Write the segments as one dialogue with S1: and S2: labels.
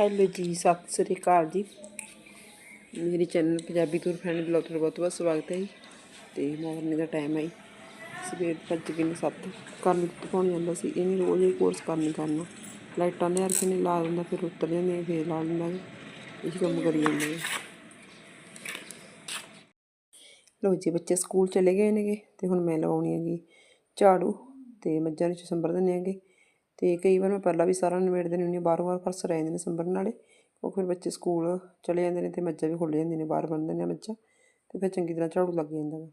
S1: Hello ਜੀ, ਸਤਿ ਸ੍ਰੀ ਅਕਾਲ ਜੀ। ਮੇਰੇ channel Punjabi tour friend blog ਤੇ ਬਹੁਤ ਬਹੁਤ ਸਵਾਗਤ ਹੈ ਜੀ। ਤੇ ਮਾਰਨਿੰਗ ਦਾ ਟਾਈਮ ਹੈ ਜੀ। ਸਵੇਰ ਪੰਜ ਗਏ ਸੱਤ। ਕਰਨ ਪਾਉਣ ਜਾਂਦਾ ਸੀ। ਇਹਨੇ ਰੋਜ਼ ਇਹ ਕੋਰਸ ਕਰਨੀ ਕਰਨਾ। ਲਾਈਟਾਂ ਨੇ ਹਰਕੇ ਨੇ ਲਾ ਦਿੰਦਾ, ਫਿਰ ਉੱਤਰ ਜਾਂਦੇ ਫਿਰ ਲਾ ਦਿੰਦਾ ਇਹ ਕੰਮ ਕਰੀ ਜਾਂਦੇ ਨੇ ਲੋ ਜੀ, ਬੱਚੇ ਸਕੂਲ ਚਲੇ ਗਏ ਨੇਗੇ ਤੇ ਹੁਣ ਮੈਂ ਲਗਾਉਣੀ ਹੈਗੀ ਝਾੜੂ ਤੇ ਮੱਝਾਂ ਨੂੰ ਸੰਭਰ ਦਿੰਦੇ ਹੈਗੇ। ਅਤੇ ਕਈ ਵਾਰ ਮੈਂ ਪਹਿਲਾਂ ਵੀ ਸਾਰਾ ਨਿਬੇੜਦੇ ਦਿੰਦੀ ਹੁੰਦੀ ਹਾਂ, ਬਾਹਰੋਂ ਬਾਹਰ ਫਰਸ ਰਹਿ ਜਾਂਦੇ ਨੇ ਸੰਭਰਨ ਵਾਲੇ ਉਹ ਫਿਰ ਬੱਚੇ ਸਕੂਲ ਚਲੇ ਜਾਂਦੇ ਨੇ ਅਤੇ ਮੱਝਾਂ ਵੀ ਖੁੱਲ੍ਹ ਜਾਂਦੀਆਂ ਨੇ, ਬਾਹਰ ਬੰਨ੍ਹਦੇ ਨੇ ਮੱਝਾਂ ਅਤੇ ਫਿਰ ਚੰਗੀ ਤਰ੍ਹਾਂ ਝਾੜੂ ਲੱਗ ਜਾਂਦਾ ਵਾ।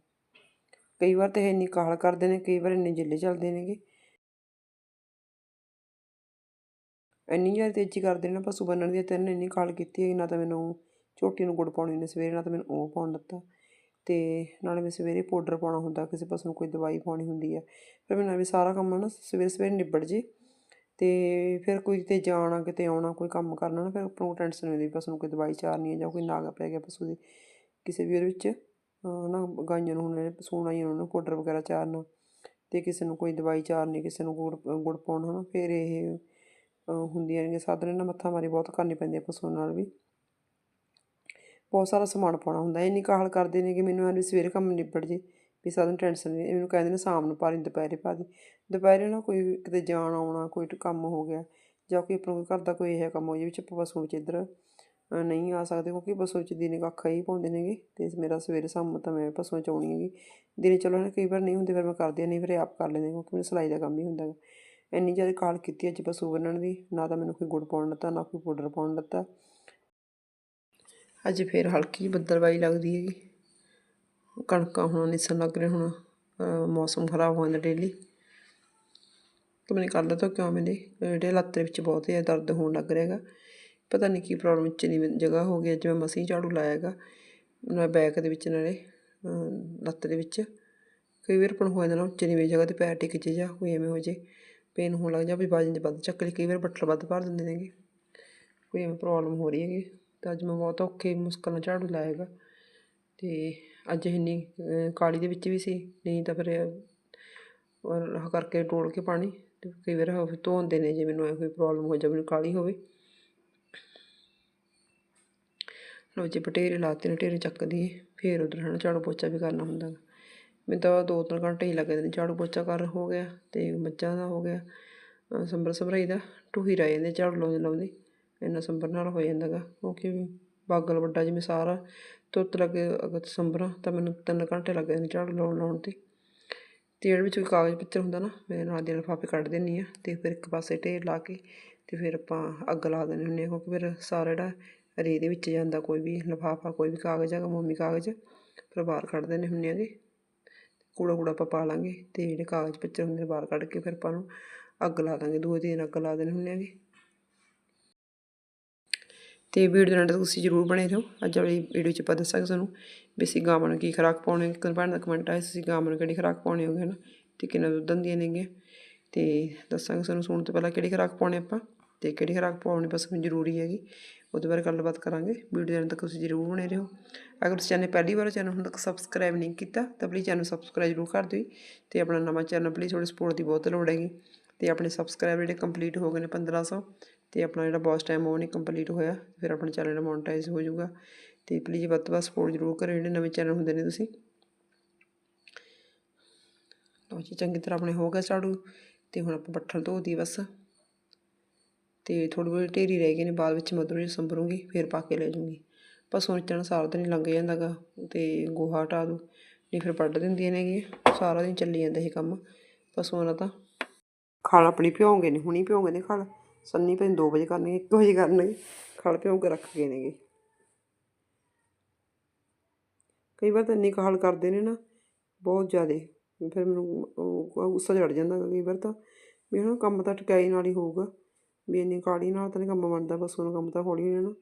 S1: ਕਈ ਵਾਰ ਤਾਂ ਇਹ ਇੰਨੀ ਕਾਹਲ ਕਰਦੇ ਨੇ, ਕਈ ਵਾਰ ਇੰਨੇ ਜਿੱਲੇ ਚੱਲਦੇ ਨੇਗੇ। ਇੰਨੀ ਜ਼ਿਆਦਾ ਤੇਜ਼ੀ ਕਰਦੇ ਨੇ ਨਾ ਪਸ਼ੂ ਬੰਨਣ ਦੀ ਤੈਨੂੰ ਇੰਨੀ ਕਾਹਲ ਕੀਤੀ ਹੈ ਨਾ ਤਾਂ ਮੈਨੂੰ ਝੋਟੀ ਨੂੰ ਗੁੜ ਪਾਉਣੀ ਨੇ, ਸਵੇਰੇ ਨਾ ਤਾਂ ਮੈਨੂੰ ਉਹ ਪਾਉਣ ਦਿੱਤਾ। ਤੇ ਨਾਲੇ ਮੈਂ ਸਵੇਰੇ ਪਾਊਡਰ ਪਾਉਣਾ ਹੁੰਦਾ, ਕਿਸੇ ਪਸ਼ੂ ਨੂੰ ਕੋਈ ਦਵਾਈ ਪਾਉਣੀ ਹੁੰਦੀ ਹੈ ਫਿਰ ਮੈਨੂੰ ਵੀ ਸਾਰਾ ਕੰਮ ਨਾ ਸਵੇਰੇ ਸਵੇਰੇ ਨਿਬੜ ਜੇ। ਅਤੇ ਫਿਰ ਕੋਈ ਕਿਤੇ ਜਾਣਾ, ਕਿਤੇ ਆਉਣਾ, ਕੋਈ ਕੰਮ ਕਰਨਾ ਨਾ, ਫਿਰ ਆਪਾਂ ਨੂੰ ਟੈਨਸ਼ਨ ਹੁੰਦੀ ਪਸ਼ੂ ਨੂੰ ਕੋਈ ਦਵਾਈ ਚਾਰਨੀ ਹੈ ਜਾਂ ਕੋਈ ਨਾਗਾ ਪੈ ਗਿਆ ਪਸ਼ੂ ਦੇ ਕਿਸੇ ਵੀ ਉਹਦੇ ਵਿੱਚ, ਅਹ ਨਾ ਗਾਈਆਂ ਨੂੰ ਹੁਣ ਸੂਣਾ ਹੀ ਉਹਨਾਂ ਨੂੰ ਪਾਊਡਰ ਵਗੈਰਾ ਚਾਰਨਾ ਅਤੇ ਕਿਸੇ ਨੂੰ ਕੋਈ ਦਵਾਈ ਚਾਰਨੀ, ਕਿਸੇ ਨੂੰ ਗੁੜ ਗੁੜ ਪਾਉਣਾ ਨਾ ਫਿਰ ਇਹ ਹੁੰਦੀਆਂ ਨੇ ਸਾਧਨ ਨਾਲ ਮੱਥਾ ਮਾਰੀ ਬਹੁਤ ਕਰਨੀ ਪੈਂਦੀ ਹੈ ਪਸ਼ੂਆਂ ਨਾਲ ਵੀ। ਬਹੁਤ ਸਾਰਾ ਸਮਾਨ ਪਾਉਣਾ ਹੁੰਦਾ, ਇੰਨੀ ਕਾਹਲ ਕਰਦੇ ਨੇ ਕਿ ਮੈਨੂੰ ਐਂ ਵੀ ਸਵੇਰੇ ਕੰਮ ਨਿਬੜ ਜੇ ਵੀ ਸਾਧਨ ਟੈਨਸ਼ਨ ਨਹੀਂ ਮੈਨੂੰ ਕਹਿੰਦੇ ਨੇ ਸ਼ਾਮ ਨੂੰ ਪਾ ਲਈ ਦੁਪਹਿਰੇ ਪਾ ਦੀ। ਦੁਪਹਿਰੇ ਨਾ ਕੋਈ ਕਿਤੇ ਜਾਣ ਆਉਣਾ, ਕੋਈ ਕੰਮ ਹੋ ਗਿਆ, ਜਾਂ ਕੋਈ ਆਪਣਾ ਕੋਈ ਘਰ ਦਾ ਕੋਈ ਇਹੋ ਕੰਮ ਹੋ ਜੇ ਵਿੱਚ ਆਪਾਂ ਪਸ਼ੂ ਵਿੱਚ ਇੱਧਰ ਨਹੀਂ ਆ ਸਕਦੇ ਕਿਉਂਕਿ ਪਸ਼ੂ ਵਿੱਚ ਦਿਨੇ ਕੱਖਾ ਹੀ ਪਾਉਂਦੇ ਨੇਗੇ, ਤੇ ਮੇਰਾ ਸਵੇਰੇ ਸ਼ਾਮ ਤਾਂ ਮੈਂ ਪਸ਼ੂਆਂ ਚ ਆਉਣੀ ਹੈਗੀ। ਦਿਨੇ ਚਲੋ ਨਾ ਕਈ ਵਾਰ ਨਹੀਂ ਹੁੰਦੇ ਫਿਰ ਮੈਂ ਕਰਦੀ ਨਹੀਂ ਫਿਰ ਆਪ ਕਰ ਲੈਂਦੇ ਕਿਉਂਕਿ ਮੈਨੂੰ ਸਿਲਾਈ ਦਾ ਕੰਮ ਹੀ ਹੁੰਦਾ ਗਾ ਇੰਨੀ ਜ਼ਿਆਦਾ ਕਾਲ ਕੀਤੀ ਅੱਜ ਪਸ਼ੂ ਬੰਨਣ ਦੀ, ਨਾ ਤਾਂ ਮੈਨੂੰ ਕੋਈ ਗੁੜ ਪਾਉਣ ਦਿੱਤਾ ਨਾ ਕੋਈ ਪਾਊਡਰ ਪਾਉਣ ਦਿੱਤਾ ਅੱਜ ਫਿਰ ਹਲਕੀ ਜਿਹੀ ਲੱਗਦੀ ਹੈਗੀ। ਕਣਕਾਂ ਹੁਣ ਨਿਸਣ ਲੱਗ ਰਹੇ ਹੁਣ ਮੌਸਮ ਖਰਾਬ ਹੋ ਜਾਂਦਾ ਡੇਲੀ ਤਾਂ ਮੈਨੂੰ ਕੱਲ੍ਹ ਤੋਂ ਕਿਉਂ ਮੈਨੇ? ਜਿਹੜੇ ਲੱਤ ਦੇ ਵਿੱਚ ਬਹੁਤ ਜ਼ਿਆਦਾ ਦਰਦ ਹੋਣ ਲੱਗ ਰਿਹਾ ਹੈਗਾ। ਪਤਾ ਨਹੀਂ ਕੀ ਪ੍ਰੋਬਲਮ ਚ ਜਗ੍ਹਾ ਹੋ ਗਈ ਅੱਜ ਮੈਂ ਮਸੀਂ ਝਾੜੂ ਲਾਇਆ ਹੈਗਾ ਮੈਂ ਬੈਕ ਦੇ ਵਿੱਚ ਨਾਲੇ ਲੱਤ ਦੇ ਵਿੱਚ। ਕਈ ਵਾਰ ਪਣ ਹੋ ਜਾਂਦਾ ਨਾ ਉੱਚੇ ਜਗ੍ਹਾ ਤੇ ਪੈਰ ਟਿਕ ਜੇ ਜਾਂ ਕੋਈ ਐਵੇਂ ਹੋ ਜੇ ਪੇਨ ਹੋਣ ਲੱਗ ਜਾ ਵੀ ਬਾਜਨ ਚ ਵੱਧ ਚੱਕ ਲਈ ਕਈ ਵਾਰ ਬੱਟਲ ਵੱਧ ਭਰ ਦਿੰਦੇ ਨੇਗੇ ਕੋਈ ਐਵੇਂ ਪ੍ਰੋਬਲਮ ਹੋ ਰਹੀ ਹੈਗੀ। ਤਾਂ ਅੱਜ ਮੈਂ ਬਹੁਤ ਔਖੇ ਮੁਸ਼ਕਲ ਨਾਲ ਝਾੜੂ ਲਾਇਆ ਹੈਗਾ। ਤੇ ਅੱਜ ਇੰਨੀ ਕਾਹਲੀ ਦੇ ਵਿੱਚ ਵੀ ਸੀ, ਨਹੀਂ ਤਾਂ ਫਿਰ ਔਰ ਆਹ ਕਰਕੇ ਡੋਲ ਕੇ ਪਾਣੀ ਅਤੇ ਕਈ ਵਾਰ ਉਹ ਧੋਂਦੇ ਨੇ ਜੇ ਮੈਨੂੰ ਐ ਕੋਈ ਪ੍ਰੋਬਲਮ ਹੋ ਜਾਵੇ, ਮੈਨੂੰ ਕਾਲੀ ਹੋਵੇ ਲੋ ਜੀ ਪਟੇਰੇ ਲਾਤੇ ਨੇ, ਢੇਰੇ ਚੱਕਦੀ ਏ ਫੇਰ ਉਧਰ ਹਨਾ ਝਾੜੂ ਪੋਚਾ ਵੀ ਕਰਨਾ ਹੁੰਦਾ ਗਾ। ਮੈਨੂੰ ਤਾਂ ਦੋ ਤਿੰਨ ਘੰਟੇ ਹੀ ਲੱਗਦੇ ਨੇ, ਝਾੜੂ ਪੋਚਾ ਕਰ ਹੋ ਗਿਆ ਤੇ ਮੱਝਾਂ ਦਾ ਹੋ ਗਿਆ, ਅਹ ਸੰਭਰ ਸੰਭਰਾਈ ਦਾ ਟੂਹੀ ਰਹਿ ਜਾਂਦੇ, ਝਾੜੂ ਲਾਉਂਦੇ ਲਾਉਂਦੇ, ਇੰਨਾ ਸੰਭਰ ਨਾਲ ਹੋ ਜਾਂਦਾ ਗਾ ਕਿਉਂਕਿ ਬਾਗਲ ਵੱਡਾ ਜਿਵੇਂ ਸਾਰਾ ਤੁਰਤ ਲੱਗੇ ਅਗਰ ਸੰਭਰਾਂ ਤਾਂ ਮੈਨੂੰ ਤਿੰਨ ਘੰਟੇ ਲੱਗ ਜਾਂਦੇ ਨੇ ਝਾੜੂ ਲਾਉਣ ਲਾਉਣ ਤੇ। ਤੇ ਜਿਹੜੇ ਵਿੱਚ ਕੋਈ ਕਾਗਜ਼ ਪੱਤਰ ਹੁੰਦਾ ਨਾ, ਮੈਂ ਨਾਲ ਦੇ ਲਿਫਾਫੇ ਕੱਢ ਦਿੰਦੀ ਆ ਤੇ ਫਿਰ ਇੱਕ ਪਾਸੇ ਢੇਰ ਲਾ ਕੇ ਤੇ ਫਿਰ ਆਪਾਂ ਅੱਗ ਲਾ ਦਿੰਦੇ ਹੁੰਦੇ ਹਾਂ, ਕਿਉਂਕਿ ਫਿਰ ਸਾਰਾ ਜਿਹੜਾ ਰੇ ਦੇ ਵਿੱਚ ਜਾਂਦਾ ਕੋਈ ਵੀ ਲਿਫਾਫਾ, ਕੋਈ ਵੀ ਕਾਗਜ਼ ਹੈਗਾ, ਮੋਮੀ ਕਾਗਜ਼, ਫਿਰ ਬਾਹਰ ਕੱਢ ਦਿੰਦੇ ਹੁੰਦੇ ਆਗੇ ਕੂੜਾ ਕੂੜਾ ਆਪਾਂ ਪਾ ਲਾਂਗੇ ਤੇ ਜਿਹੜੇ ਕਾਗਜ਼ ਪੱਤਰ ਹੁੰਦੇ ਨੇ ਬਾਹਰ ਕੱਢ ਕੇ ਫਿਰ ਆਪਾਂ ਨੂੰ ਅੱਗ ਲਾ ਦਾਂਗੇ, ਦੂਏ ਦਿਨ ਅੱਗ ਲਾ ਦਿੰਦੇ ਹੁੰਦੇ ਆਗੇ ਤੇ ਵੀਡੀਓ ਨਾਲ ਤੁਸੀਂ ਜਰੂਰ ਬਣੇ ਰਹੋ। ਅੱਜ ਵਾਲੀ ਵੀਡੀਓ ਚ ਆਪਾਂ ਦੱਸਾਂਗੇ ਤੁਹਾਨੂੰ ਵੀ ਅਸੀਂ ਗਾਵਾਂ ਨੂੰ ਕੀ ਖੁਰਾਕ ਪਾਉਣੇ ਇੱਕ ਭੈਣ ਦਾ ਕਮੈਂਟ ਆਇਆ ਸੀ ਗਾਵਾਂ ਨੂੰ ਕਿਹੜੀ ਖੁਰਾਕ ਪਾਉਣੇ ਹੋਗੇ ਨਾ ਤੇ ਕਿੰਨਾ ਦੁੱਧ ਦਿੰਦੀਆਂ ਨੇਗੀਆਂ ਤੇ ਦੱਸਾਂਗੇ ਤੁਹਾਨੂੰ ਸੁਣਨ ਤੋਂ ਪਹਿਲਾਂ ਕਿਹੜੀ ਖੁਰਾਕ ਪਾਉਣੇ ਆਪਾਂ ਤੇ ਕਿਹੜੀ ਖੁਰਾਕ ਪਾਉਣੀ ਬਸ ਜ਼ਰੂਰੀ ਹੈਗੀ। ਉਹਦੇ ਬਾਰੇ ਗੱਲਬਾਤ ਕਰਾਂਗੇ। ਵੀਡੀਓ ਦੇ ਤੱਕ ਤੁਸੀਂ ਜਰੂਰ ਬਣੇ ਰਹੋ। ਅਗਰ ਤੁਸੀਂ ਚੈਨਲ ਪਹਿਲੀ ਵਾਰ ਚੈਨਲ ਹੁਣ ਤੱਕ ਸਬਸਕ੍ਰਾਈਬ ਨਹੀਂ ਕੀਤਾ, ਤਾਂ ਪਲੀਜ਼ ਚੈਨਲ ਸਬਸਕ੍ਰਾਈਬ ਜ਼ਰੂਰ ਕਰ ਦਿਓ ਜੀ। ਤੇ ਆਪਣਾ ਨਵਾਂ ਚੈਨਲ ਪਲੀਜ਼ ਥੋੜੀ ਸਪੋਰਟ ਦੀ ਬਹੁਤ ਲੋੜ ਹੈਗੀ। ਤੇ ਆਪਣੇ ਸਬਸਕ੍ਰਾਈਬ ਜਿਹੜੇ ਕੰਪਲੀਟ ਹੋ ਗਏ ਨੇ 1500 ਤੇ ਆਪਣਾ ਜਿਹੜਾ ਬੌਸ ਟਾਈਮ ਉਹ ਨਹੀਂ ਕੰਪਲੀਟ ਹੋਇਆ, ਫਿਰ ਆਪਣਾ ਚੈਨਲ ਮੋਨਟਾਈਜ਼ ਹੋ ਜਾਊਗਾ। ਤੇ ਪਲੀਜ਼ ਵੱਧ ਤੋਂ ਵੱਧ ਸਪੋਰਟ ਜ਼ਰੂਰ ਕਰਿਓ ਜਿਹੜੇ ਨਵੇਂ ਚੈਨਲ ਹੁੰਦੇ ਨੇ ਤੁਸੀਂ। ਲਓ ਜੀ, ਚੰਗੀ ਤਰ੍ਹਾਂ ਆਪਣੇ ਹੋ ਗਿਆ ਝਾੜੂ ਤੇ ਹੁਣ ਆਪਾਂ ਬੱਠਲ ਧੋ ਦੀ ਬਸ। ਤੇ ਥੋੜੀ ਬਹੁਤੀ ਢੇਰੀ ਰਹਿ ਗਈ ਨੇ, ਬਾਅਦ ਵਿੱਚ ਮਧਰੂ ਜੀ ਸੰਭਰੂੰਗੀ, ਫਿਰ ਪਾ ਕੇ ਲੈ ਜੂੰਗੀ ਪਸ਼ੂਆਂ ਵਿੱਚ ਸਾਰਾ ਦਿਨ ਹੀ ਲੰਘ ਜਾਂਦਾਗਾ ਤੇ ਗੋਹਾ ਹਟਾ ਦੂ ਨਹੀਂ ਫਿਰ ਵੱਢ ਦਿੰਦੀਆਂ ਨੇਗੀਆਂ ਸਾਰਾ ਦਿਨ ਚੱਲੀ ਜਾਂਦਾ ਇਹ ਕੰਮ। ਪਸ਼ੂਆਂ ਦਾ ਤਾਂ ਖਲ ਆਪਣੀ ਭਿਉਂਗੇ ਨੇ, ਹੁਣੀ ਭਿਉਂਗੇ ਨੇ ਖਲ ਸੰਨੀ ਭਾਈ 2 ਵਜੇ ਕਰਨਗੇ 1 ਵਜੇ ਕਰਨਗੇ ਖਲ ਭਿਉਂ ਕੇ ਰੱਖ ਗਏ ਨੇਗੇ। ਕਈ ਵਾਰ ਤਾਂ ਇੰਨੀ ਕਾਹਲ ਕਰਦੇ ਨੇ ਨਾ, ਬਹੁਤ ਜ਼ਿਆਦੇ। ਫਿਰ ਮੈਨੂੰ ਗੁੱਸਾ ਚੜ ਜਾਂਦਾ ਗਾ ਕਈ ਵਾਰ ਤਾਂ, ਵੀ ਹਨਾ ਕੰਮ ਤਾਂ ਟਕਾਈ ਨਾਲ ਹੀ ਹੋਊਗਾ। ਵੀ ਇੰਨੀ ਕਾਹਲੀ ਨਾਲ ਤਾਂ ਨਹੀਂ ਕੰਮ ਬਣਦਾ, ਬਸ ਉਹਨੂੰ ਕੰਮ ਤਾਂ ਹੌਲੀ ਹੌਲੀ ਨਾ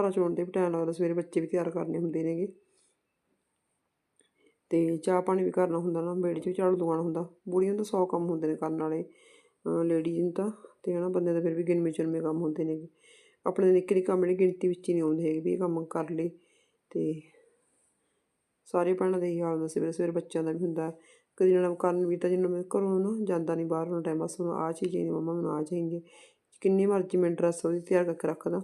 S1: ਅਹ ਚੋਣ ਤੇ ਵੀ ਟਾਈਮ ਲੱਗਦਾ, ਸਵੇਰੇ ਬੱਚੇ ਵੀ ਤਿਆਰ ਕਰਨੇ ਹੁੰਦੇ ਨੇਗੇ। ਤੇ ਚਾਹ ਪਾਣੀ ਵੀ ਕਰਨਾ ਹੁੰਦਾ ਨਾ, ਬੇੜੀ 'ਚ ਵੀ ਝਾੜੂ ਲਗਾਉਣਾ ਹੁੰਦਾ। ਬੁੜੀਆਂ ਨੂੰ ਤਾਂ ਸੌ ਕੰਮ ਹੁੰਦੇ ਨੇ ਕਰਨ ਵਾਲੇ ਲੇਡੀਜ਼ ਨੂੰ ਤਾਂ। ਤੇ ਹਨਾ ਬੰਦੇ ਦਾ ਫਿਰ ਵੀ ਗਿਣਵੇਂ ਚੁਣਵੇਂ ਕੰਮ ਹੁੰਦੇ ਨੇਗੇ। ਆਪਣੇ ਨਿੱਕੇ ਨਿੱਕੇ ਕੰਮ ਜਿਹੜੇ ਗਿਣਤੀ ਵਿੱਚ ਹੀ ਨਹੀਂ ਆਉਂਦੇ ਹੈਗੇ ਵੀ ਇਹ ਕੰਮ ਕਰ ਲਏ ਤੇ ਸਾਰੇ ਭੈਣਾਂ ਦਾ ਹੀ ਹਾਲ ਹੁੰਦਾ, ਸਵੇਰੇ ਸਵੇਰੇ ਬੱਚਿਆਂ ਦਾ ਵੀ ਹੁੰਦਾ। ਕਦੀ ਨਾਲ ਕਰਨ ਵੀ ਤਾਂ ਜਿੰਨਾ ਮੈਂ ਘਰੋਂ ਨਾ ਜਾਂਦਾ ਨਹੀਂ ਬਾਹਰ ਨੂੰ ਟਾਈਮ ਬਸ ਉਹਨੂੰ ਆਹ ਚੀਜ਼ ਚਾਹੀਦੀ, ਮੰਮਾ ਮੈਨੂੰ ਆ ਚਾਹੀਦੀ ਹੈ। ਕਿੰਨੀ ਮਰਜ਼ੀ ਮੈਂ ਡਰੈਸ ਉਹਦੀ ਤਿਆਰ ਕਰਕੇ ਰੱਖਦਾ,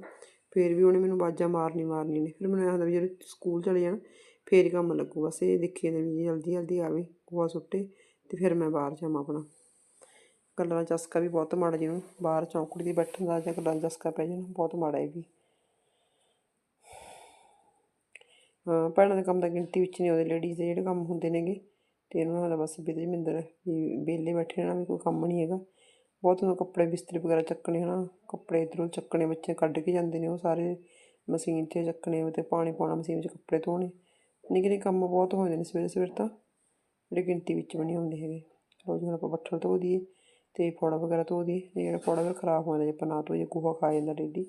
S1: ਫਿਰ ਵੀ ਉਹਨੇ ਮੈਨੂੰ ਬਾਜਾਂ ਮਾਰਨੀ ਮਾਰਨੀ ਨੇ। ਫਿਰ ਮੈਨੂੰ ਇਹ ਹੁੰਦਾ ਵੀ ਜਦੋਂ ਸਕੂਲ ਚਲੇ ਜਾਣ, ਫੇਰ ਹੀ ਕੰਮ ਲੱਗੂ, ਬਸ ਇਹ ਦੇਖੀ ਜਾਂਦੇ ਵੀ ਜਲਦੀ ਜਲਦੀ ਆਵੇ, ਗੋਹਾ ਸੁੱਟੇ ਤੇ ਫਿਰ ਮੈਂ ਬਾਹਰ ਜਾਵਾਂ ਆਪਣਾ। ਗੱਲਾਂ ਦਾ ਚਸਕਾ ਵੀ ਬਹੁਤ ਮਾੜਾ ਜਿਹਨੂੰ ਬਾਹਰ ਚੌਂਕੜੀ ਦੀ ਬੈਠਣ ਦਾ ਜਾਂ ਗੱਲਾਂ ਦਾ ਚਸਕਾ ਪੈ ਜਾਣਾ, ਬਹੁਤ ਮਾੜਾ ਇਹ ਵੀ। ਭੈਣਾਂ ਦੇ ਕੰਮ ਦਾ ਗਿਣਤੀ ਵਿੱਚ ਨਹੀਂ ਆਉਂਦੇ ਲੇਡੀਜ਼ ਦੇ ਜਿਹੜੇ ਕੰਮ ਹੁੰਦੇ ਨੇਗੇ, ਤੇ ਇਹਨਾਂ ਹੁੰਦਾ ਬਸ ਵੀ ਮਿੰਦਰ ਵੀ ਵਿਹਲੇ ਬੈਠੇ ਰਹਿਣਾ, ਵੀ ਕੋਈ ਕੰਮ ਨਹੀਂ ਹੈਗਾ। ਬਹੁਤ ਨੂੰ ਕੱਪੜੇ ਬਿਸਤਰੇ ਵਗੈਰਾ ਚੱਕਣੇ, ਹਨਾ, ਕੱਪੜੇ ਇੱਧਰੋਂ ਚੱਕਣੇ, ਬੱਚੇ ਕੱਢ ਕੇ ਜਾਂਦੇ ਨੇ ਉਹ ਸਾਰੇ ਮਸ਼ੀਨ 'ਤੇ ਚੱਕਣੇ ਤੇ ਪਾਣੀ ਪਾਉਣਾ ਮਸ਼ੀਨ 'ਚ ਕੱਪੜੇ ਧੋਣੇ। ਨਿੱਕੇ ਨਿੱਕੇ ਕੰਮ ਬਹੁਤ ਹੁੰਦੇ ਨੇ ਸਵੇਰੇ ਸਵੇਰੇ ਤਾਂ, ਜਿਹੜੇ ਗਿਣਤੀ ਵਿੱਚ ਵੀ ਨਹੀਂ ਆਉਂਦੇ ਹੈਗੇ। ਰੋਜ਼ ਹੁਣ ਆਪਾਂ ਬੱਠਲ ਧੋ ਦਈਏ। ਅਤੇ ਫੋੜਾ ਵਗੈਰਾ ਧੋ ਦਈਏ, ਤੇ ਜਿਹੜਾ ਫੋੜਾ ਫਿਰ ਖਰਾਬ ਹੋ ਜਾਂਦਾ ਜੇ ਆਪਾਂ ਨਾ ਧੋਈਏ, ਗੋਹਾ ਖਾ ਜਾਂਦਾ ਡੇਲੀ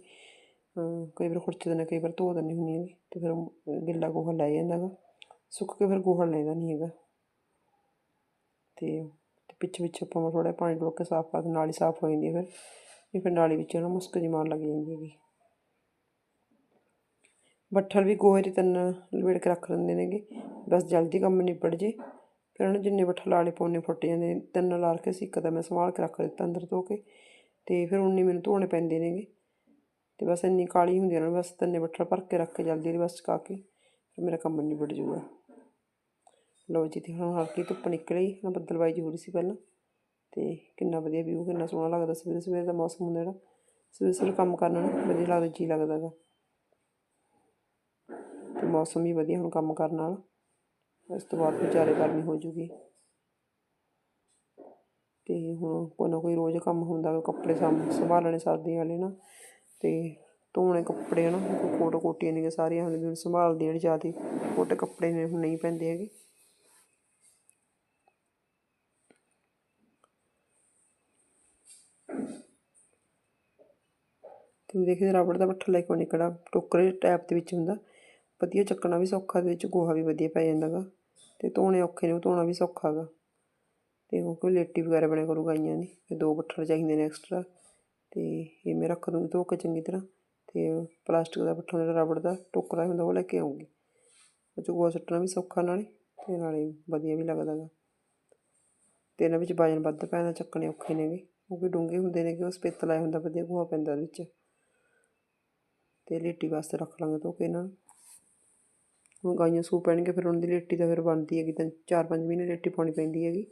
S1: ਕਈ ਵਾਰ ਖੁਰਚ ਦਿੰਦੇ ਕਈ ਵਾਰ ਧੋ ਦਿੰਦੀ ਹੁੰਦੀ ਹੈਗੀ ਅਤੇ ਫਿਰ ਗਿੱਲਾ ਗੋਹਾ ਲੈ ਜਾਂਦਾ ਹੈਗਾ, ਸੁੱਕ ਕੇ ਫਿਰ ਗੋਹਾ ਲੈਂਦਾ ਨਹੀਂ ਹੈਗਾ। ਅਤੇ ਪਿੱਛੇ ਪਿੱਛੇ ਆਪਾਂ ਥੋੜ੍ਹਾ ਪਾਣੀ ਡੋਲ ਕੇ ਸਾਫ਼ ਕਰ, ਨਾਲੀ ਸਾਫ਼ ਹੋ ਜਾਂਦੀ ਹੈ ਫਿਰ ਇਹ ਫਿਰ ਨਾਲੀ ਵਿੱਚ ਨਾ ਮੁਸਕ ਜਿਹੀ ਮਾਰਨ ਲੱਗ ਜਾਂਦੀ ਹੈਗੀ। ਬੱਠਲ ਵੀ ਗੋਹੇ ਦੀ ਤਿੰਨ ਲਵੇੜ ਕੇ ਰੱਖ ਦਿੰਦੇ ਨੇਗੇ, ਬਸ ਜਲਦੀ ਕੰਮ ਨਿਬੜ ਜੇ। ਫਿਰ ਉਹਨੂੰ ਜਿੰਨੇ ਬੱਠਲ ਵਾਲੇ ਪੌਨੇ ਫੁੱਟ ਜਾਂਦੇ, ਤਿੰਨ ਲਾਲ ਕੇ ਸੀ ਇੱਕ ਤਾਂ ਮੈਂ ਸੰਭਾਲ ਕੇ ਰੱਖ ਦਿੱਤਾ ਅੰਦਰ ਧੋ ਕੇ, ਤੇ ਫਿਰ ਉਨੀ ਮੈਨੂੰ ਧੋਣੇ ਪੈਂਦੇ ਨੇਗੇ। ਤੇ ਬਸ ਇੰਨੀ ਕਾਲੀ ਹੁੰਦੀ ਨਾ, ਬਸ ਤਿੰਨੇ ਬੱਠਲ ਭਰ ਕੇ ਰੱਖ ਕੇ ਜਲਦੀ ਦੀ ਬਸ ਚਕਾ ਕੇ ਫਿਰ ਮੇਰਾ ਕੰਮ ਨਿਬੜ ਜੂਗਾ ਲਓ ਜੀ, ਤੇ ਹੁਣ ਹਲਕੀ ਧੁੱਪ ਨਿਕਲੀ ਨਾ ਬੱਦਲਵਾਈ ਜੀ ਸੀ ਪਹਿਲਾਂ, ਤੇ ਕਿੰਨਾ ਵਧੀਆ ਵਿਊ ਕਿੰਨਾ ਸੋਹਣਾ ਲੱਗਦਾ ਸਵੇਰੇ ਸਵੇਰੇ ਦਾ ਮੌਸਮ ਹੁੰਦਾ ਜਿਹੜਾ, ਸਵੇਰੇ ਸਵੇਰੇ ਕੰਮ ਕਰਨਾ ਨਾ ਵਧੀਆ ਲੱਗਦਾ, ਜੀ ਲੱਗਦਾ ਗਾ। ਤੇ ਮੌਸਮ ਵੀ ਵਧੀਆ ਹੁਣ ਕੰਮ ਕਰਨ ਨਾਲ। ਉਸ ਤੋਂ ਬਾਅਦ ਵਿਚਾਰੇ ਕਰਨੀ ਹੋ ਜੂਗੀ। ਤੇ ਹੁਣ ਕੋਈ ਨਾ ਕੋਈ ਰੋਜ਼ ਕੰਮ ਹੁੰਦਾ ਕੱਪੜੇ ਸਾਂਭ ਸੰਭਾਲਣੇ ਸਰਦੀਆਂ ਵਾਲੇ ਨਾ। ਤੇ ਧੋਣੇ ਕੱਪੜੇ ਨਾ ਕੋਟ ਕੋਟੀਆਂ ਨੇ ਸਾਰੀਆਂ ਹੁਣ ਵੀ ਸੰਭਾਲਦੀ ਜਿਹੜੀ ਜ਼ਿਆਦਾ। ਕੋਟ ਕੱਪੜੇ ਨੇ, ਹੁਣ ਨਹੀਂ ਪੈਂਦੇ ਹੈਗੇ। ਤੇ ਦੇਖਦੇ ਰਬੜ ਦਾ ਬੱਠਾ ਲੈ ਕੇ ਆਉਣੀ ਟੋਕਰੇ ਟੈਪ ਦੇ ਵਿੱਚ ਹੁੰਦਾ। ਵਧੀਆ ਚੱਕਣਾ ਵੀ ਸੌਖਾ ਦੇ ਵਿੱਚ ਗੋਹਾ ਵੀ ਵਧੀਆ ਪੈ ਜਾਂਦਾ ਗਾ ਤੇ ਧੋਣੇ ਔਖੇ ਨੇ, ਉਹ ਧੋਣਾ ਵੀ ਸੌਖਾ ਗਾ ਤੇ ਉਹ ਕੋਈ ਲੇਟੀ ਵਗੈਰਾ ਬਣਿਆ ਕਰੂ ਗਾਈਆਂ ਦੀ, ਤੇ ਦੋ ਬੱਠਲ ਚਾਹੀਦੇ ਨੇ ਐਕਸਟਰਾ ਤੇ ਇਹ ਮੈਂ ਰੱਖ ਦੂੰਗੀ ਧੋ ਕੇ ਚੰਗੀ ਤਰ੍ਹਾਂ ਤੇ ਪਲਾਸਟਿਕ ਦਾ ਬੱਠਾ ਜਿਹੜਾ ਰਬੜ ਦਾ ਟੋਕਰਾ ਹੁੰਦਾ ਉਹ ਲੈ ਕੇ ਆਉਂਗੀ ਉਹ 'ਚ ਗੋਹਾ ਸੁੱਟਣਾ ਵੀ ਸੌਖਾ ਨਾਲੇ ਤੇ ਨਾਲੇ ਵਧੀਆ ਵੀ ਲੱਗਦਾ ਗਾ ਤੇ ਇਹਨਾਂ ਵਿੱਚ ਵਜਨ ਵੱਧ ਪੈਂਦਾ ਚੱਕਣੇ ਔਖੇ ਨੇਗੇ ਕਿਉਂਕਿ ਡੂੰਘੇ ਹੁੰਦੇ ਨੇਗੇ ਉਹ ਸਪੇਤ ਲਾਇਆ ਹੁੰਦਾ ਵਧੀਆ ਗੋਹਾ ਪੈਂਦਾ ਉਹਦੇ ਵਿੱਚ। ਤੇ ਲੇਟੀ ਵਾਸਤੇ ਰੱਖ ਲਾਂਗੇ ਧੋ ਕੇ ਇਹਨਾਂ ਨੂੰ। ਗਾਈਆਂ ਸੂ ਪੈਣਗੇ, ਫਿਰ ਉਹਨਾਂ ਦੀ ਲੇਟੀ ਤਾਂ ਫਿਰ ਬਣਦੀ ਹੈਗੀ ਤਾਂ ਚਾਰ ਪੰਜ ਮਹੀਨੇ ਲੇਟੀ ਪਾਉਣੀ ਪੈਂਦੀ ਹੈਗੀ।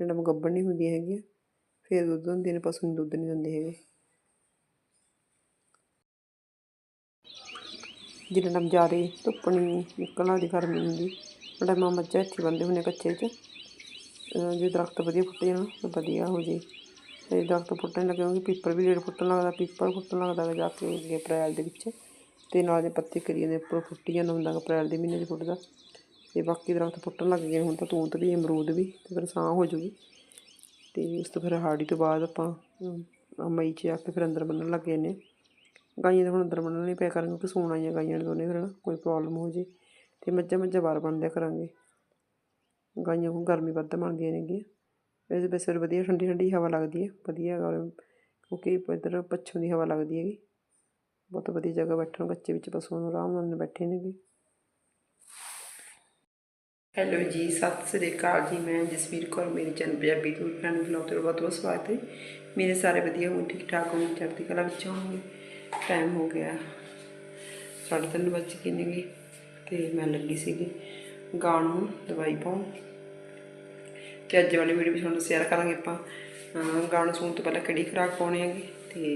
S1: ਜਿਹੜਾ ਮੈਂ ਗੱਭਣ ਨਹੀਂ ਹੁੰਦੀਆਂ ਹੈਗੀਆਂ, ਫਿਰ ਦੁੱਧ ਹੁੰਦੀਆਂ ਨੇ, ਪਸ਼ੂ ਨੂੰ ਦੁੱਧ ਨਹੀਂ ਦਿੰਦੇ ਹੈਗੇ। ਜਿੰਨਾ ਟਾਈਮ ਜ਼ਿਆਦਾ ਧੁੱਪ ਨਹੀਂ ਨਿਕਲਣਾ ਦੀ ਗਰਮੀ ਹੁੰਦੀ ਉਹ ਟਾਈਮ ਮੱਝਾਂ ਇੱਥੇ ਬੰਦੇ ਹੁੰਦੇ ਕੱਚੇ 'ਚ। ਜੇ ਦਰਖਤ ਵਧੀਆ ਫੁੱਟ ਜਾਣ, ਤਾਂ ਵਧੀਆ ਹੋ ਜੇ। ਤੇ ਦਰਖਤ ਫੁੱਟਣ ਲੱਗੇ ਹੋਣਗੇ ਪੀਪਲ ਵੀ ਲੇਟ ਫੁੱਟਣ ਲੱਗਦਾ ਪੀਪਲ ਫੁੱਟਣ ਲੱਗਦਾ ਜਾ ਕੇ ਅੱਗੇ ਅਪ੍ਰੈਲ ਦੇ ਵਿੱਚ। ਤੇ ਨਾਲ ਦੇ ਪੱਤੇ ਕਰੀਏ ਦੇ ਉੱਪਰ ਫੁੱਟੀ ਜਾਂਦਾ ਹੁੰਦਾ ਅਪ੍ਰੈਲ ਦੇ ਮਹੀਨੇ 'ਚ ਫੁੱਟਦਾ। ਤੇ ਬਾਕੀ ਦਰਖਤ ਫੁੱਟਣ ਲੱਗ ਗਏ, ਹੁਣ ਤਾਂ ਤੂਤ ਵੀ ਅਮਰੂਦ ਵੀ, ਤੇ ਫਿਰ ਸਾਹ ਹੋ ਜੂਗੀ ਤੇ ਉਸ ਤੋਂ ਫਿਰ ਹਾੜੀ ਤੋਂ ਬਾਅਦ ਆਪਾਂ ਮਈ 'ਚ ਆ ਕੇ ਫਿਰ ਅੰਦਰ ਬੰਨਣ ਲੱਗ ਜਾਂਦੇ ਗਾਈਆਂ ਦੇ ਹੁਣ ਅੰਦਰ ਬੰਨਣ ਨਹੀਂ ਪਿਆ ਕਰਾਂਗੇ ਕਿਉਂਕਿ ਸੂਣ ਆਈਆਂ ਗਾਈਆਂ ਨੇ ਦੋਨੇ ਫਿਰ ਕੋਈ ਪ੍ਰੋਬਲਮ ਹੋ ਜੇ, ਤੇ ਮੱਝਾਂ ਮੱਝਾਂ ਬਾਹਰ ਬੰਨ੍ਹਿਆ ਕਰਾਂਗੇ। ਗਾਈਆਂ ਨੂੰ ਗਰਮੀ ਵੱਧ ਬਣਦੀਆਂ ਨੇਗੀਆਂ ਵੈਸੇ ਵੈਸੇ ਵਧੀਆ ਠੰਡੀ ਠੰਡੀ ਹਵਾ ਲੱਗਦੀ ਹੈ, ਵਧੀਆ ਕਿਉਂਕਿ ਇੱਧਰ ਪੱਛੋਂ ਦੀ ਹਵਾ ਲੱਗਦੀ ਹੈਗੀ। ਬਹੁਤ ਵਧੀਆ ਜਗ੍ਹਾ ਬੈਠਣ ਬੱਚੇ ਵਿੱਚ ਪਸ਼ੂਆਂ ਨੂੰ ਆਰਾਮ ਨਾਲ ਬੈਠੇ ਨੇਗੇ। ਹੈਲੋ ਜੀ, ਸਤਿ ਸ੍ਰੀ ਅਕਾਲ ਜੀ, ਮੈਂ ਜਸਵੀਰ ਕੌਰ, ਮੇਰੇ channel Punjabi tour friend blog ਤੇ ਬਹੁਤ ਬਹੁਤ ਸਵਾਗਤ ਹੈ। ਮੇਰੇ ਸਾਰੇ ਵਧੀਆ ਹੋਣ, ਠੀਕ ਠਾਕ ਹੋਣ, ਚੜ੍ਹਦੀ ਕਲਾ ਵਿੱਚ ਹੋਣਗੇ। ਟਾਈਮ ਹੋ ਗਿਆ ਸਾਢੇ ਤਿੰਨ ਵੱਜ ਗਏ ਨੇਗੇ ਤੇ ਮੈਂ ਲੱਗੀ ਸੀਗੀ ਗਾਂ ਨੂੰ ਦਵਾਈ ਪਾਉਣ। ਤੇ ਅੱਜ ਵਾਲੀ ਵੀਡੀਓ ਵਿੱਚ ਤੁਹਾਨੂੰ ਸ਼ੇਅਰ ਕਰਾਂਗੇ ਆਪਾਂ। ਗਾਂ ਨੂੰ ਸੂਣ ਤੋਂ ਪਹਿਲਾਂ ਕਿਹੜੀ ਖੁਰਾਕ ਪਾਉਣੀ ਹੈਗੀ ਤੇ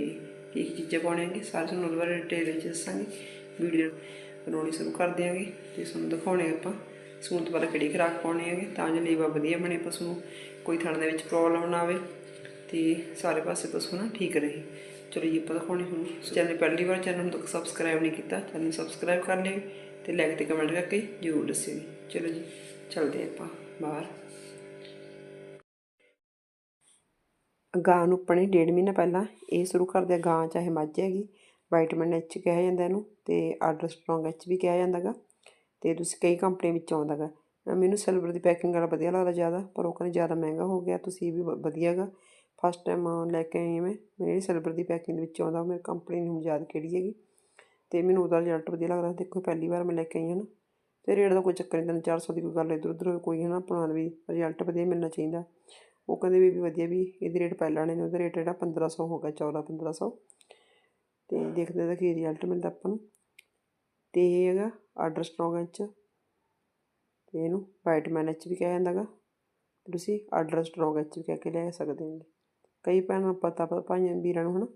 S1: ਕੀ ਕੀ ਚੀਜ਼ਾਂ ਪਾਉਣੀਆਂ ਹੈਗੀ ਸਾਰੇ ਤੁਹਾਨੂੰ ਉਹਦੇ ਬਾਰੇ ਡਿਟੇਲ ਵਿੱਚ ਦੱਸਾਂਗੇ। ਵੀਡੀਓ ਬਣਾਉਣੀ ਸ਼ੁਰੂ ਕਰ ਦਿਆਂਗੇ ਤੇ ਤੁਹਾਨੂੰ ਦਿਖਾਉਣੇ ਆਪਾਂ ਸੂਣ ਤੋਂ ਪਹਿਲਾਂ ਕਿਹੜੀ ਖੁਰਾਕ ਪਾਉਣੀ ਹੈਗੀ, ਤਾਂ ਜੋ ਲੇਵਾ ਵਧੀਆ ਬਣੇ ਪਸ਼ੂ ਨੂੰ ਕੋਈ ਥਣ ਦੇ ਵਿੱਚ ਪ੍ਰੋਬਲਮ ਨਾ ਆਵੇ ਤੇ ਸਾਰੇ ਪਾਸੇ ਪਸ਼ੂ ਨਾ ਠੀਕ ਰਹੇ। ਚਲੋ ਜੀ, ਆਪਾਂ ਦਿਖਾਉਣੀ ਹੁਣ। ਚੈਨਲ ਪਹਿਲੀ ਵਾਰ ਚੈਨਲ ਨੂੰ ਤੱਕ ਸਬਸਕ੍ਰਾਈਬ ਨਹੀਂ ਕੀਤਾ, ਚੈਨਲ ਨੂੰ ਸਬਸਕ੍ਰਾਈਬ ਕਰ ਲਿਓ ਤੇ ਲਾਈਕ ਤੇ ਕਮੈਂਟ ਕਰਕੇ ਜ਼ਰੂਰ ਦੱਸਿਓ ਜੀ। ਚਲੋ ਜੀ, ਚਲਦੇ ਆਪਾਂ ਬਾਹਰ। ਗਾਂ ਨੂੰ ਆਪਣੇ ਡੇਢ ਮਹੀਨਾ ਪਹਿਲਾਂ ਇਹ ਸ਼ੁਰੂ ਕਰਦੇ ਆ, ਗਾਂ ਚਾਹੇ ਮੱਝ ਹੈਗੀ ਵਾਈਟਮਿਨ ਐਚ ਕਿਹਾ ਜਾਂਦਾ ਇਹਨੂੰ ਅਤੇ ਆਰਡਰ ਸਟਰੋਂਗ ਐਚ ਵੀ ਕਿਹਾ ਜਾਂਦਾ ਗਾ ਅਤੇ ਤੁਸੀਂ ਕਈ ਕੰਪਨੀ ਵਿੱਚ ਆਉਂਦਾ ਗਾ। ਮੈਨੂੰ ਸਿਲਵਰ ਦੀ ਪੈਕਿੰਗ ਵਾਲਾ ਵਧੀਆ ਲੱਗਦਾ ਜ਼ਿਆਦਾ, ਪਰ ਉਹ ਕਹਿੰਦੇ ਜ਼ਿਆਦਾ ਮਹਿੰਗਾ ਹੋ ਗਿਆ, ਤੁਸੀਂ ਇਹ ਵੀ ਵਧੀਆ ਗਾ। ਫਸਟ ਟਾਈਮ ਲੈ ਕੇ ਆਈ ਹਾਂ ਮੈਂ ਜਿਹੜੀ ਸਿਲਵਰ ਦੀ ਪੈਕਿੰਗ ਦੇ ਵਿੱਚ ਆਉਂਦਾ ਮੇਰੀ ਕੰਪਨੀ ਨੂੰ ਯਾਦ ਕਿਹੜੀ ਹੈਗੀ ਅਤੇ ਮੈਨੂੰ ਉਹਦਾ ਰਿਜ਼ਲਟ ਵਧੀਆ ਲੱਗਦਾ, ਦੇਖੋ ਪਹਿਲੀ ਵਾਰ ਮੈਂ ਲੈ ਕੇ ਆਈ ਹਾਂ ਨਾ। ਅਤੇ ਰੇਟ ਦਾ ਕੋਈ ਚੱਕਰ ਨਹੀਂ ਤਿੰਨ ਚਾਰ ਸੌ ਦੀ ਕੋਈ ਗੱਲ ਇੱਧਰ ਉੱਧਰ ਕੋਈ ਹੈ ਨਾ ਆਪਣਾ ਵੀ ਰਿਜ਼ਲਟ ਵਧੀਆ ਮਿਲਣਾ ਚਾਹੀਦਾ। ਉਹ ਕਹਿੰਦੇ ਵੀ ਵਧੀਆ ਵੀ ਇਹਦੇ ਰੇਟ ਪਹਿਲਾਂ ਵਾਲੇ ਨੇ, ਉਹਦਾ ਰੇਟ ਜਿਹੜਾ 1500 ਹੋ ਗਿਆ 14 1500 ਤੇ ਦੇਖਦੇ ਹਾਂ ਕੀ ਰਿਜ਼ਲਟ ਮਿਲਦਾ ਆਪਾਂ ਨੂੰ। ਤੇ ਇਹ ਹੈਗਾ ਆਰਡਰ ਸਟਰੋਂਗ ਚ। ਤੇ ਇਹਨੂੰ ਵਾਈਟ ਮੈਨ ਚ ਵੀ ਕਿਹਾ ਜਾਂਦਾ ਗਾ। ਤੁਸੀਂ ਆਰਡਰ ਸਟਰੋਂਗ ਚ ਵੀ ਕਹਿ ਕੇ ਲੈ ਸਕਦੇ ਹੋ ਕਈ ਭੈਣਾਂ ਨੂੰ ਪਤਾ ਭਾਈਆਂ ਵੀਰਾਂ ਨੂੰ ਹਨਾ,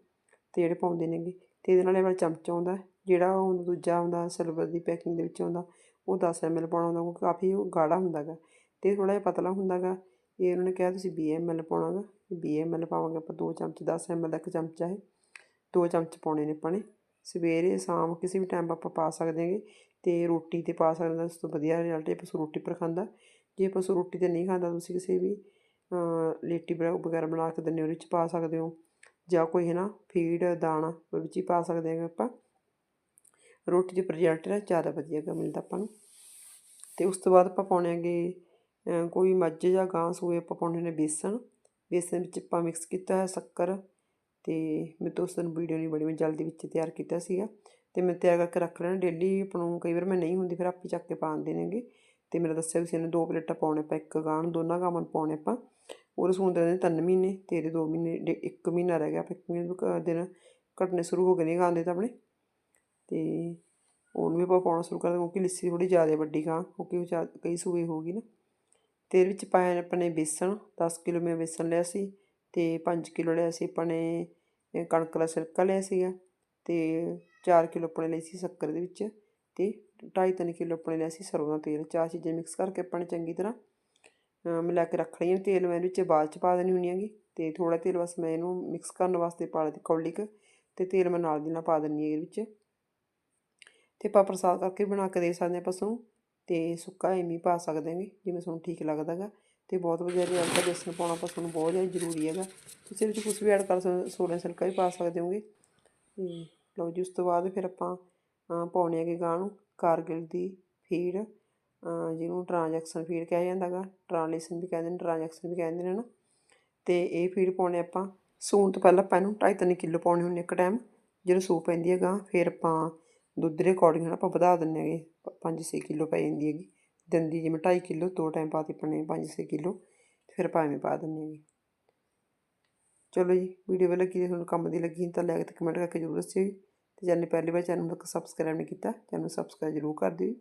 S1: ਤੇ ਜਿਹੜੇ ਪਾਉਂਦੇ ਨੇਗੇ। ਤੇ ਇਹਦੇ ਨਾਲ ਇਹ ਵਾਲਾ ਚਮਚਾ ਆਉਂਦਾ, ਜਿਹੜਾ ਉਹ ਦੂਜਾ ਆਉਂਦਾ ਸਿਲਵਰ ਦੀ ਪੈਕਿੰਗ ਦੇ ਵਿੱਚ ਆਉਂਦਾ, ਉਹ 10 ml ਪਾਉਣਾ ਹੁੰਦਾ ਕਿਉਂਕਿ ਕਾਫੀ ਉਹ ਗਾੜਾ ਹੁੰਦਾ ਗਾ। ਤੇ ਥੋੜਾ ਜਿਹਾ ਪਤਲਾ ਹੁੰਦਾ ਗਾ। ਇਹ ਉਹਨਾਂ ਨੇ ਕਿਹਾ ਤੁਸੀਂ 20 ml ਪਾਉਣਾ ਗਾ 20 ml ਪਾਵਾਂਗੇ ਆਪਾਂ ਦੋ ਚਮਚ 10 ml ਦਾ ਇੱਕ ਚਮਚਾ ਹੈ ਦੋ ਚਮਚ ਪਾਉਣੇ ਨੇ ਆਪਾਂ ਨੇ। ਸਵੇਰੇ, ਸ਼ਾਮ ਕਿਸੇ ਵੀ ਟਾਈਮ ਆਪਾਂ ਪਾ ਸਕਦੇ ਹਾਂਗੇ। ਤੇ ਰੋਟੀ ਤੇ ਪਾ ਸਕਦੇ ਹਾਂ, ਉਸ ਤੋਂ ਵਧੀਆ ਰਿਜ਼ਲਟ ਇਹ ਪਸ਼ੂ ਰੋਟੀ ਪਰ ਖਾਂਦਾ। ਜੇ ਪਸ਼ੂ ਰੋਟੀ ਤੇ ਨਹੀਂ ਖਾਂਦਾ, ਤੁਸੀਂ ਕਿਸੇ ਵੀ ਲੇਟੀ ਵਗੈਰਾ ਬਣਾ ਕੇ ਦਿੰਦੇ ਉਹਦੇ ਵਿੱਚ ਪਾ ਸਕਦੇ ਹੋ। ਜਾਂ ਕੋਈ ਹੈ ਨਾ ਫੀਡ, ਦਾਣਾ, ਉਹਦੇ ਵਿੱਚ ਹੀ ਪਾ ਸਕਦੇ ਹਾਂ ਆਪਾਂ। ਰੋਟੀ ਦੇ ਰਿਜ਼ਲਟ ਜਿਹੜਾ, ਜ਼ਿਆਦਾ ਵਧੀਆ ਮਿਲਦਾ ਆਪਾਂ ਨੂੰ। ਤੇ ਉਸ ਤੋਂ ਬਾਅਦ ਆਪਾਂ ਪਾਉਣੇ ਹੈਗੇ ਕੋਈ ਮੱਝ ਜਾਂ ਗਾਂ ਸੂਏ ਆਪਾਂ ਪਾਉਣੇ ਨੇ ਬੇਸਣ। ਬੇਸਣ ਵਿੱਚ ਆਪਾਂ ਮਿਕਸ ਕੀਤਾ ਹੈ ਸ਼ੱਕਰ ਤੇ ਮੈਂ ਤਾਂ ਉਸ ਦਿਨ ਵੀਡੀਓ ਨਹੀਂ ਬਣੀ, ਮੈਂ ਜਲਦੀ ਵਿੱਚ ਤਿਆਰ ਕੀਤਾ ਸੀਗਾ ਤੇ ਮੈਂ ਤਿਆਰ ਕਰਕੇ ਰੱਖ ਲੈਣਾ। ਡੇਲੀ ਆਪਾਂ ਨੂੰ ਕਈ ਵਾਰ ਮੈਂ ਨਹੀਂ ਹੁੰਦੀ, ਫਿਰ ਆਪੇ ਚੱਕ ਕੇ ਪਾ ਦਿੰਦੇ ਨੇਗੇ। ਤੇ ਮੇਰਾ ਦੱਸਿਆ ਕਿਸੇ ਇਹਨੂੰ ਦੋ ਪਲੇਟਾਂ ਪਾਉਣੇ ਆਪਾਂ, ਇੱਕ ਗਾਂ ਨੂੰ ਦੋਨਾਂ ਗਾਵਾਂ ਨੂੰ ਪਾਉਣੇ ਆਪਾਂ। ਉਹ ਰਸੂਣ ਦੇ ਨੇ ਤਿੰਨ ਮਹੀਨੇ ਤੇ ਇਹਦੇ ਦੋ ਮਹੀਨੇ ਇੱਕ ਮਹੀਨਾ ਰਹਿ ਗਿਆ ਆਪਾਂ, ਇੱਕ ਮਹੀਨੇ ਦਿਨ ਘਟਨੇ ਸ਼ੁਰੂ ਹੋ ਗਏ ਨੇ ਗਾਂ ਦੇ ਤਾਂ ਆਪਣੇ। ਤੇ ਉਹਨੂੰ ਵੀ ਆਪਾਂ ਪਾਉਣਾ ਸ਼ੁਰੂ ਕਰ ਕਿਉਂਕਿ ਲੱਸੀ ਥੋੜੀ ਜ਼ਿਆਦਾ ਵੱਡੀ ਗਾਂ ਕਿਉਂਕਿ ਉਹ ਕਈ ਸੂਏ ਹੋਊਗੀ ਨਾ। ਤੇ ਇਹਦੇ ਵਿੱਚ ਪਾਇਆ ਆਪਣੇ ਬੇਸਣ 10 ਕਿਲੋ ਮੈਂ ਬੇਸਣ ਲਿਆ ਸੀ ਤੇ 5 ਕਿਲੋ ਲਿਆ ਸੀ ਆਪਾਂ ਨੇ ਕਣਕ ਦਾ ਸਿਰਕਾ ਲਿਆ ਸੀਗਾ ਤੇ 4 ਕਿਲੋ ਆਪਣੇ ਲਈ ਸੀ ਸ਼ੱਕਰ ਦੇ ਵਿੱਚ ਤੇ 2.5 ਕਿਲੋ ਆਪਣੇ ਲਿਆ ਸੀ ਸਰੋਂ ਦਾ ਤੇਲ। ਚਾਰ ਚੀਜ਼ਾਂ ਮਿਕਸ ਕਰਕੇ ਆਪਾਂ ਨੇ ਚੰਗੀ ਤਰ੍ਹਾਂ ਮਿਲਾ ਕੇ ਰੱਖ ਲਈਆਂ ਤੇਲ। ਮੈਂ ਇਹਦੇ ਵਿੱਚ ਬਾਅਦ ਚ ਪਾ ਦੇਣੀ ਹੁੰਦੀ ਹੈਗੀ ਤੇ ਥੋੜਾ ਤੇਲ ਬਸ ਮੈਂ ਇਹਨੂੰ ਮਿਕਸ ਕਰਨ ਵਾਸਤੇ ਪਾ ਦਿੱਤੀ ਕੌਲੀ ਕ ਤੇ ਤੇਲ ਮੈਂ ਨਾਲ ਦੀ ਨਾਲ ਪਾ ਦਿੰਨੀ ਇਹਦੇ ਵਿੱਚ। ਤੇ ਆਪਾਂ ਪ੍ਰਸਾਦ ਕਰਕੇ ਬਣਾ ਕੇ ਦੇ ਸਕਦੇ ਹਾਂ ਪਸ਼ੂ ਅਤੇ ਸੁੱਕਾ ਐਵੇਂ ਪਾ ਸਕਦੇ ਹਾਂਗੇ ਜਿਵੇਂ ਤੁਹਾਨੂੰ ਠੀਕ ਲੱਗਦਾ ਗਾ ਅਤੇ ਬਹੁਤ ਵਧੀਆ ਰਿਜ਼ਲਟ ਹੈ ਬੇਸਣ ਪਾਉਣਾ ਆਪਾਂ ਨੂੰ ਬਹੁਤ ਜ਼ਿਆਦਾ ਜ਼ਰੂਰੀ ਹੈਗਾ। ਤੁਸੀਂ ਵਿੱਚ ਕੁਝ ਵੀ ਐਡ ਕਰ ਸਕਦੇ ਸੋਲਨ ਸਿਲਕਾ ਵੀ ਪਾ ਸਕਦੇ ਹੋਗੇ। ਅਤੇ ਲਓ ਜੀ, ਉਸ ਤੋਂ ਬਾਅਦ ਫਿਰ ਆਪਾਂ ਪਾਉਣੇ ਹੈਗੇ ਗਾਂ ਨੂੰ ਕਾਰਗਿਲ ਦੀ ਫੀਡ ਜਿਹਨੂੰ ਟ੍ਰਾਂਜੈਕਸ਼ਨ ਫੀਡ ਕਿਹਾ ਜਾਂਦਾ ਗਾ ਟ੍ਰਾਂਸਲੇਸ਼ਨ ਵੀ ਕਹਿੰਦੇ ਨੇ ਟ੍ਰਾਂਜੈਕਸ਼ਨ ਵੀ ਕਹਿੰਦੇ ਨੇ ਨਾ ਅਤੇ ਇਹ ਫੀਡ ਪਾਉਣੇ ਆਪਾਂ, ਸੂਣ ਤੋਂ ਪਹਿਲਾਂ ਆਪਾਂ ਇਹਨੂੰ 2.5 ਕਿਲੋ ਪਾਉਣੇ ਹੁੰਦੇ ਇੱਕ ਟਾਈਮ ਜਦੋਂ ਸੂ ਪੈਂਦੀ ਹੈ ਗਾਂ ਫਿਰ ਆਪਾਂ ਦੁੱਧ ਦੇ ਅਕੋਰਡਿੰਗ ਆਪਾਂ ਵਧਾ ਦਿੰਦੇ ਹੈਗੇ 5-6 ਕਿਲੋ ਪੈ ਜਾਂਦੀ ਹੈਗੀ। ਦਿੰਦੀ ਜਿਵੇਂ 2.5 ਕਿਲੋ, ਦੋ ਟਾਈਮ ਪਾ ਦੇ ਪਣੇ 5-6 ਕਿਲੋ, ਫਿਰ ਭਾਵੇਂ ਪਾ ਦਿੰਦੇ ਹੈਗੇ। ਚਲੋ ਜੀ ਵੀਡੀਓ ਵਧੀਆ ਲੱਗੀ ਤੁਹਾਨੂੰ ਕੰਮ ਦੀ ਲੱਗੀ ਤਾਂ ਲਾਈਕ ਤੇ ਕਮੈਂਟ ਕਰਕੇ ਜ਼ਰੂਰ ਦੱਸਿਓ ਜੀ। ਤੇ ਜਾਨੇ ਪਹਿਲੀ ਵਾਰ ਚੈਨਲ ਨੂੰ ਸਬਸਕ੍ਰਾਈਬ ਨਹੀਂ ਕੀਤਾ ਚੈਨਲ ਨੂੰ ਸਬਸਕ੍ਰਾਈਬ ਜ਼ਰੂਰ ਕਰ ਦਿਓ